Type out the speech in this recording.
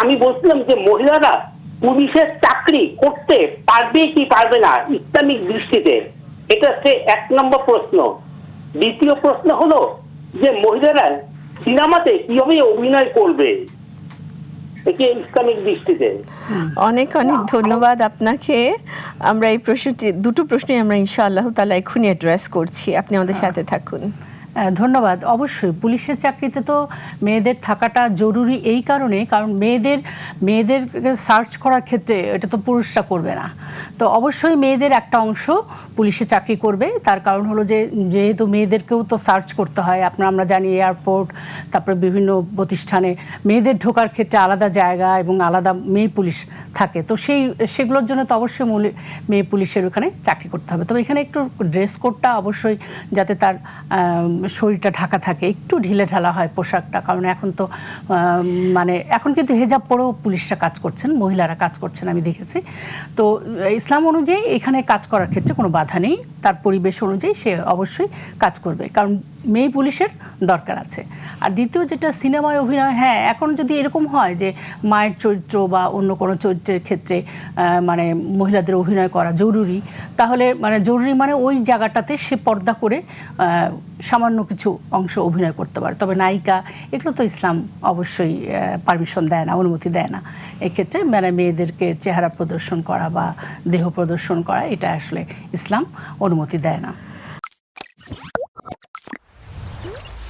আমি বলছিলাম যে মহিলারা পুলিশের চাকরি করতে পারবে কি পারবে না ইসলামিক দৃষ্টিতে? এটা হচ্ছে এক নম্বর প্রশ্ন। দ্বিতীয় প্রশ্ন হলো যে মহিলারা সিনেমাতে কীভাবে অভিনয় করবে? ইসলামিক দৃষ্টিতে। অনেক অনেক ধন্যবাদ আপনাকে। আমরা এই প্রশ্নটি দুটো প্রশ্নই আমরা ইনশাআল্লাহ তালা এক্ষুনি অ্যাড্রেস করছি। আপনি আমাদের সাথে থাকুন। হ্যাঁ, ধন্যবাদ। অবশ্যই, পুলিশের চাকরিতে তো মেয়েদের থাকাটা জরুরি এই কারণে, কারণ মেয়েদের মেয়েদের সার্চ করার ক্ষেত্রে এটা তো পুরুষরা করবে না। তো অবশ্যই মেয়েদের একটা অংশ পুলিশে চাকরি করবে। তার কারণ হলো যে, যেহেতু মেয়েদেরকেও তো সার্চ করতে হয়, আপনার, আমরা জানি এয়ারপোর্ট তারপরে বিভিন্ন প্রতিষ্ঠানে মেয়েদের ঢোকার ক্ষেত্রে আলাদা জায়গা এবং আলাদা মেয়ে পুলিশ থাকে। তো সেই, সেগুলোর জন্য তো অবশ্যই মেয়ে পুলিশের ওখানে চাকরি করতে হবে। তবে এখানে একটু ড্রেস কোডটা অবশ্যই যাতে তার শরীরটা ঢাকা থাকে, একটু ঢিলে ঢালা হয় পোশাকটা, কারণ এখন তো মানে এখন কিন্তু হেজাব পরেও পুলিশরা কাজ করছেন, মহিলারা কাজ করছেন আমি দেখেছি। তো ইসলাম অনুযায়ী এখানে কাজ করার ক্ষেত্রে কোনো বাধা নেই, তার পরিবেশ অনুযায়ী সে অবশ্যই কাজ করবে, কারণ মেয়ে পুলিশের দরকার আছে। আর দ্বিতীয় যেটা, সিনেমায় অভিনয় হ্যাঁ এখন যদি এরকম হয় যে মায়ের চরিত্র বা অন্য কোনো চরিত্রের ক্ষেত্রে মানে মহিলাদের অভিনয় করা জরুরি তাহলে মানে জরুরি মানে ওই জায়গাটাতে সে পর্দা করে সামান্য কিছু অংশ অভিনয় করতে পারে। তবে নায়িকা, এগুলো তো ইসলাম অবশ্যই পারমিশন দেয় না, অনুমতি দেয় না। এক্ষেত্রে মানে মেয়েদেরকে চেহারা প্রদর্শন করা বা দেহ প্রদর্শন করা, এটা আসলে ইসলাম অনুমতি দেয় না।